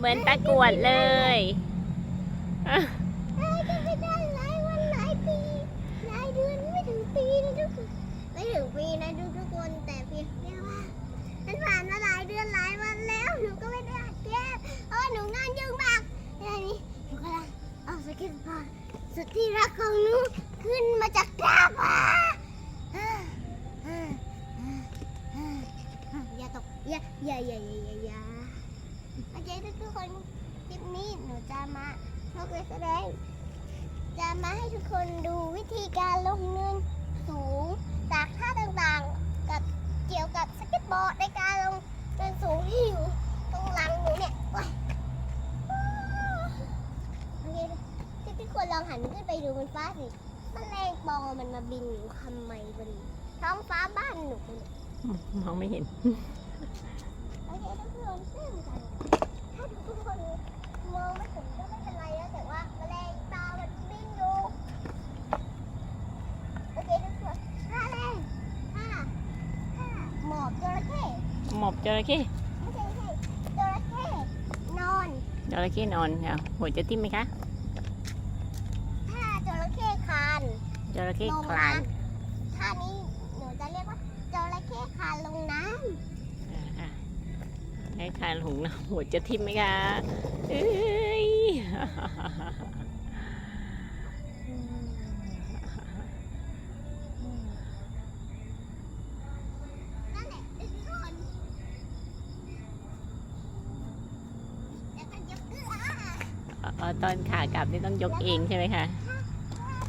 เหมือนตะกรวดเลยอะไม่ได้หลายวันหลายปีหลายเดือนไม่ถึงปีนะทุกคนไม่ถึงปีนะทุกทุกคนแต่เพียงแค่ว่ามันผ่านมาหลายเดือนหลายวันแล้วหนูก็ไม่ได้อัดเทปเพราะว่าหนูงานยุ่งมากในนี้หนูกำลังเอาสเก็ตบอร์ดสุดที่รักของหนูขึ้นมาจากกราบอย่าตกอย่าอย่าอย่าโอเคทุกๆคนคลิป นี้หนูจะมาพวกนักแสดง จะมาให้ทุกคนดูวิธีการลงเนินสูงจากท่าต่างๆ กับเกี่ยวกับสเก็ตบอร์ดในการลงเนินสูงที่อยู่ตรงหลังหนูเนี่ยว้ายโอเคที่ทุกคนลองหันขึ้นไปดูบนฟ้าสิแมลงปอมันมาบินอยู่ทำไมบนท้องฟ้าบ้านหนูเนี่ย มองไม่เห็น โอเคทุกคนซึ่งกันถ้าทุกคน มองไม่เห็นก็ไม่เป็นไรนะแต่ว่าแมลงตามันบินอยู่โอเคทุกคนท่าแรกท่าท่าหมอบจระเข้หมอบจระเข้ไม่ใช่ไม่ใช่จระเข้นอนจระเข้นอนค่ะหัวจะทิ่มไหมคะท่าจระเข้คานจระเข้ลงคลาน น้ำท่านี้หนูจะเรียกว่าจระเข้คานลงน้ อะ ให้คลานหุงนะหัวจะทิ่มไหมคะเอ้ยำนั่นแหละทุกคนแล้วก็ยกเอื้ออ๋อตอนขากลับนี่ต้องยกเองใช่ไหมคะ ท่า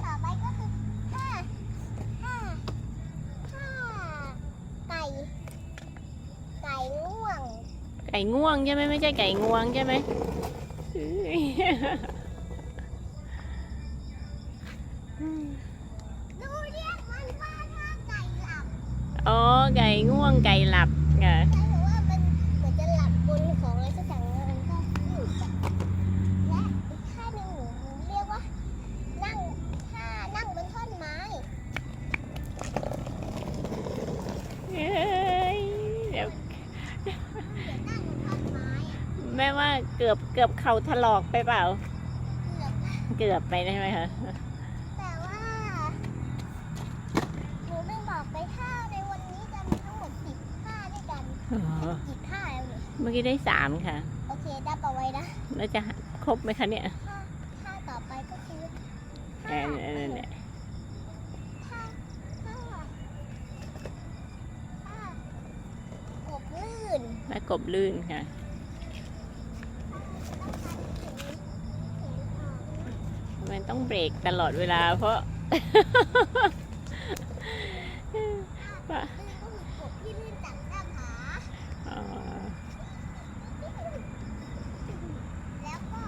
ต่อไปก็คือท่าท่าท่าไก่ ไก่ง่วง ไก่ง่วงใช่ไหมไม่ใช่ไก่งวงใช่ไหมเอ้ยดูเรียกมันว่าท่าไก่หลับอ๋อไก่ง่วงไก่หลับค่ะ ใช่เพราะว่ามันเหมือนจะหลับบนของอะไรสักอย่างแล้วมันก็วิ่งไปและอีกท่าหนึ่งหนูเรียกว่า นั่งท่านั่งบนท่อนไม้ เอ้ยเดี๋ยว เดี๋ยวนั่งบนท่อนไม้อะ แม่ว่าเกื อบเกือบเข่าถลอกไปเปล่าเกือบเกือบไปได้ไหมคะแต่ว่าหนูลืมบอกไปท่าในวันนี้จะมีทั้งหมดสิบท่าด้วยกันอ๋อกี่ท่าแล้วเนี่ยเมื่อกี้ได้สามค่ะ โอเคได้ปะไว้นะแล้วจะครบไหมคะเนี่ยท่าท่าต่อไปก็คือเอท่าอเออเนี่ยท่าท่าท่ากบลื่นแล้วกบลื่นค่ะ มันต้อง เบรกตลอดเวลา เพราะว่าลื่นก็คือกบที่ลื่นจากหน้าผาอ๋อแล้วก็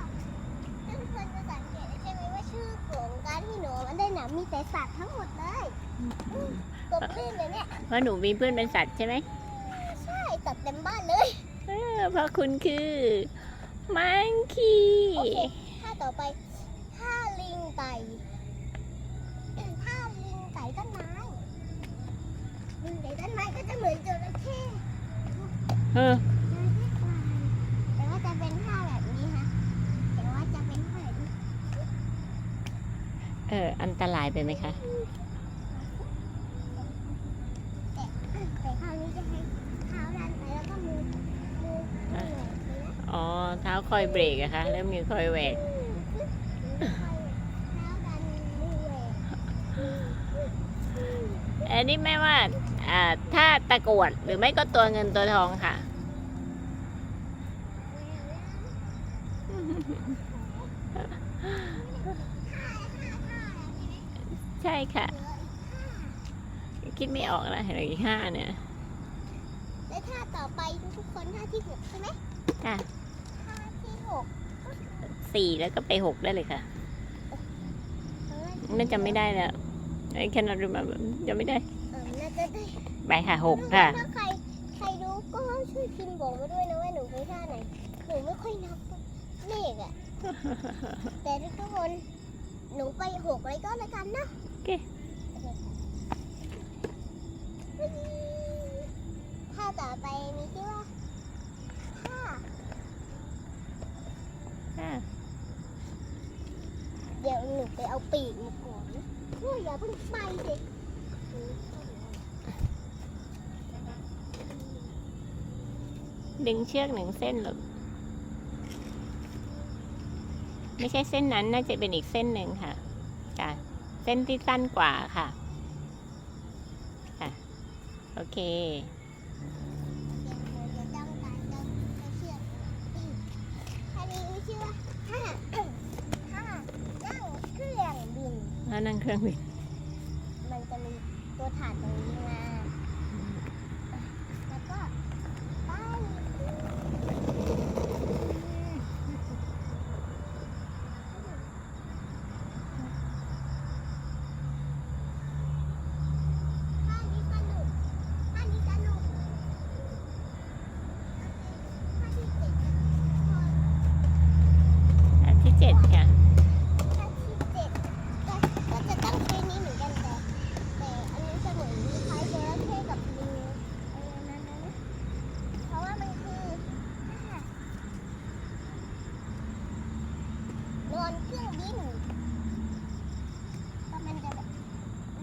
เพื่อนๆจะสังเกตได้ใช่ไหมว่าชื่อของการที่หนูมันได้หนามีแต่สัตว์ทั้งหมดเลยกบลื่นเลยเนี่ยเพราะหนูมีเพื่อนเป็นสัตว์ใช่ไหมใช่สัตว์เต็มบ้านเลยเออเพราะคุณคือ มังคีโอเคท่าต่อไปท่าลิง ไก่ท่าลิงไก่ต้นไม้ลิงไก่ต้นไม้ก็จะเหมือนจระเข้เออแต่ว่าจะเป็นท่าแบบนี้ฮะแต่ว่าจะเป็นท่าแบบนี้เออ อันตรายไปไหมคะแต่แต่คราวนี้จะให้เท้าดันไปแล้วก็มือมือมือแหวกไปนะอ๋อ เท้าคอยเบรกอะคะ แล้วมือคอยแหวก เท้าดันมือแหวก อันนี้แม่ว่าอ่าถ้าตะกรวดหรือไม่ก็ตัวเงินตัวทองค่ะใช่ค่ะ คิดไม่ออกแล้วเห็นอีกห้าเนี่ยและท่าต่อไปทุกคนท่าที่หกใช่ไหมค่ะท่าที่หกสี่แล้วก็ไปหกได้เลยค่ะเออนั่นจำไม่ได้แล้ว I cannot remember จำไม่ได้เบอน่าจหกค่ะ ถ้าใครใครรู้ก็ช่วยพิมพ์บอกมาด้วยนะว่าหนูไปท่าไหน หนูไม่ค่อยนับเลขอะแต่ทุกคน หนูไปหกเลยก็แล้วกันนะโอเค ถ้าต่อไปมีที่ว่าถ้าค่าเดี๋ยวหนูไปเอาปีก ดึงเชือกหนึ่งเส้นหรือไม่ใช่เส้นนั้นน่าจะเป็นอีกเส้นหนึ่งค่ะจ้ะเส้นที่สั้นกว่าค่ะค่ะ โอเคแล้วนั่งเครื่องบิน ผ่านตรงนี้มาแล้วก็ไปท่านี้สนุกท่านี้สนุกท่าที่เจ็ดนะพอ อันที่เจ็ดค่ะ ท่าที่เจ็ดก็ก็จะต้องใช้นี้เหมือนกันแต่แต่อันนี้จะเหมือนคล้ายจระเข้กับลิงอะไรนั้นนะเพราะว่ามันคือท่านอนเครื่องบินก็มันจะแบบ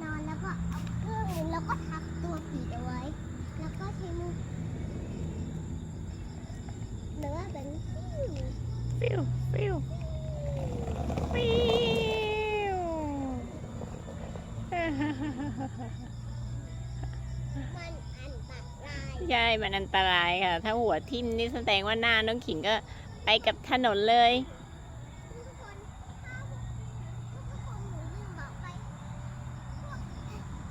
นอนแล้วก็เอาเครื่องบินแล้วก็ทับตัวปีกเอาไว้ แล้วก็ใช้มือหรือว่าเป็น ฟิวฟิวฟิวฟิวมันอันตรายใช่มันอันตรายค่ะ ถ้าหัวทิ่มนี่แสดงว่าหน้าน้องขิงก็ไปกับถนนเลย ทุกคนถ้าทุกคนหนูลืมบอกไปพวก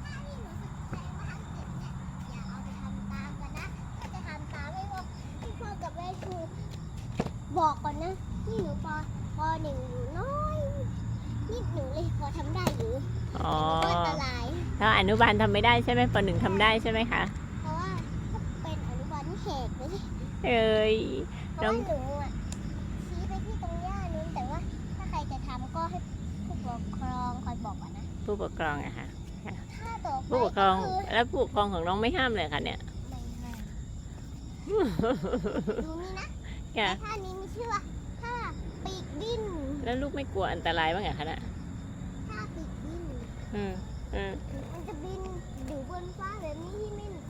ถ้าที่หนูสนใจว่าทำเสร็จเนี่ยอย่าเอาไปทำตามกันนะถ้าจะทำตามให้พ่อให้พ่อกับแม่ครูบอกก่อนนะที่หนูปป หนึ่งอยู่น้อยนิดหนูเลยพอทำได้หรืออ๋อแต่มันก็อันตราย แล้วอนุบาลทำไม่ได้ใช่ไหมปหนึ่งทำได้ใช่ไหมคะเพราะว่าถ้าเป็นอนุบาลนี่แหกเลย เอ้ย เพราะว่าหนูอะชี้ไปที่ตรงหญ้านู้นแต่ว่าถ้าใครจะทำก็ให้ผู้ปกครองคอยบอกก่อนนะ ผู้ปกครองอะค่ะถ้าต่อไปผู้ปกครองก็คือแล้วผู้ปกครองของน้องไม่ห้ามเลยค่ะเนี่ย ไม่ให้ดูนี่นะค่ะท่านี้มีชื่อว่าท่าปีกบิน แล้วลูกไม่กลัวอันตรายบ้างเหรอคะน่ะท่าปีกบินอืมอืมมันจะบินอยู่บนฟ้าแบบนี้ที่ไม่หนุน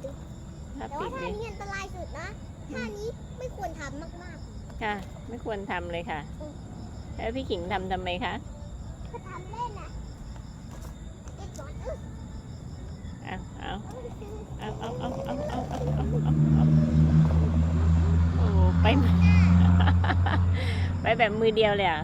ถ้าแต่ปิว่าดท่านี่นี้อันตรายสุดนะท่านี้ไม่ควรทำมากค่ะ ไม่ควรทำเลยค่ะ แล้วพี่ขิงทำทำไมคะๆถ้าทำเล่นนะเด็กก่อนอึ๊บเอาเอาอึ๊บเอาเอาเอาเอาเอาเอาเอาเอาเอาโอ้ไป ไปแบบมือเดียวเลยอะ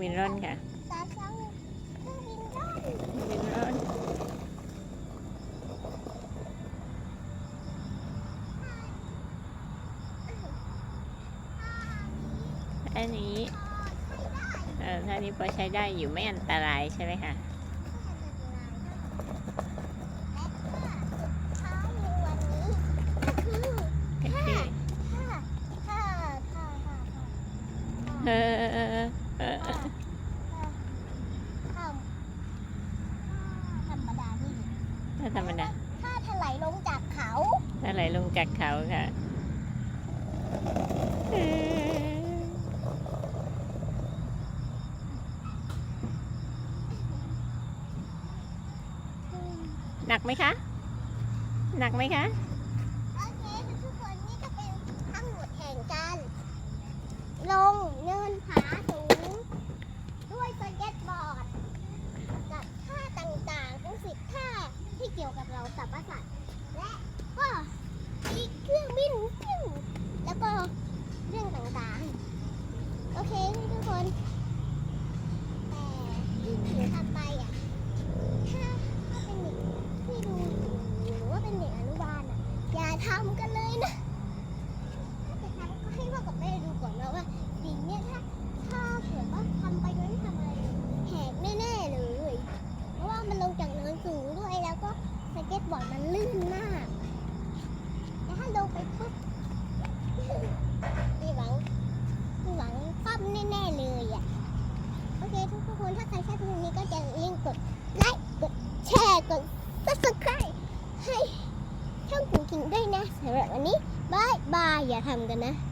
มินรอนค่ะมินรอนอันนี้เออท่านี้พอใช้ได้อยู่ไม่อันตรายใช่ไหมคะ ค่ะหนักไหมคะ หนักไหมคะ โอเคทุกคนนี่ก็เป็นทั้งหมดแห่งการลงเนินผาสูง ด้วยสเก็ตบอร์ด กับท่าต่างๆทั้งสิบท่าที่เกี่ยวกับเราสัมประสาทและก็อีกเครื่องบินฟิวแล้วก็เรื่องต่างๆ โอเคทุกคน แต่ที่หนูทำไปอะ ถ้าถ้าเป็นเด็กที่ดูอยู่หรือว่าเป็นเด็กอนุบาลอะ อย่าทำกันเลยนะ ถ้าจะทำก็ให้พ่อกับแม่ดูก่อนนะว่าสิ่งเนี้ยถ้าถ้าเกิดว่าทำไปโดยไม่ทำอะไรเลยแหกแน่ๆเลย เพราะว่ามันลงจากเนินสูงด้วยแล้วก็ส ร์กด subscribe ให้ช่องกูกิงด้วยนะสำหรับวันนี้บายบายอย่า ทำกันนะ